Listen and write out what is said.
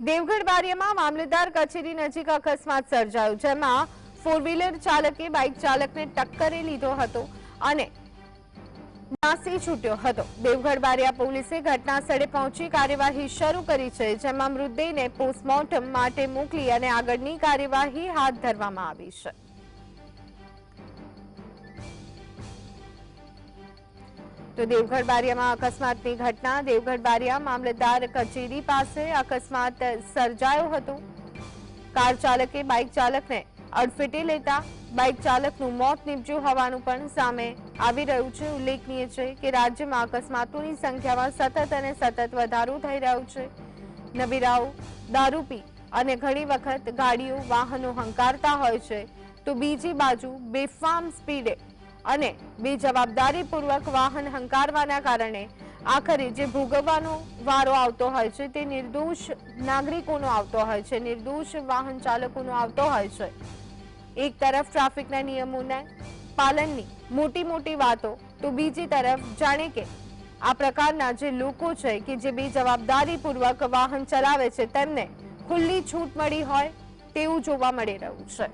દેવગઢ બારિયામાં મામલતદાર કચેરી નજીક અકસ્માત સર્જાયો, જેમાં ફોર વ્હીલર ચાલકે બાઇક ચાલકને ટક્કરે લીધો હતો અને નાસી છૂટ્યો હતો. દેવગઢ બારિયા પોલીસે ઘટના સ્થળે પહોંચી કાર્યવાહી શરૂ કરી છે, જેમાં મૃતદેહને પોસ્ટમોર્ટમ માટે મોકલી અને આગળની કાર્યવાહી હાથ ધરવામાં આવી છે. તો દેવગઢ બારિયામાં અકસ્માતની ઘટના. દેવગઢ બારિયા મામલતદાર કચેરી પાસે અકસ્માત સર્જાયો હતો. કાર ચાલકે બાઇક ચાલકને અડફેટે લેતા બાઇક ચાલકનું મોત નીપજ્યું હોવાનું પણ સામે આવી રહ્યું છે. ઉલ્લેખનીય છે કે રાજ્યમાં અકસ્માતોની સંખ્યામાં સતત અને સતત વધારો થઈ રહ્યો છે. નબીરાઓ દારૂ પી અને ઘણી વખત ગાડીઓ, વાહનો હંકારતા હોય છે. તો બીજી બાજુ બેફામ સ્પીડે અને બેજવાબદારીપૂર્વક વાહન હંકારવાના કારણે આખરે જે ભોગવવાનો વારો આવતો હોય છે તે નિર્દોષ નાગરિકોનો આવતો હોય છે, નિર્દોષ વાહન ચાલકોનો આવતો હોય છે. એક તરફ ટ્રાફિકના નિયમોના પાલનની મોટી મોટી વાતો, તો બીજી તરફ જાણે કે આ પ્રકારના જે લોકો છે કે જે બેજવાબદારીપૂર્વક વાહન ચલાવે છે તેમને ખુલ્લી છૂટ મળી હોય તેવું જોવા મળી રહ્યું છે.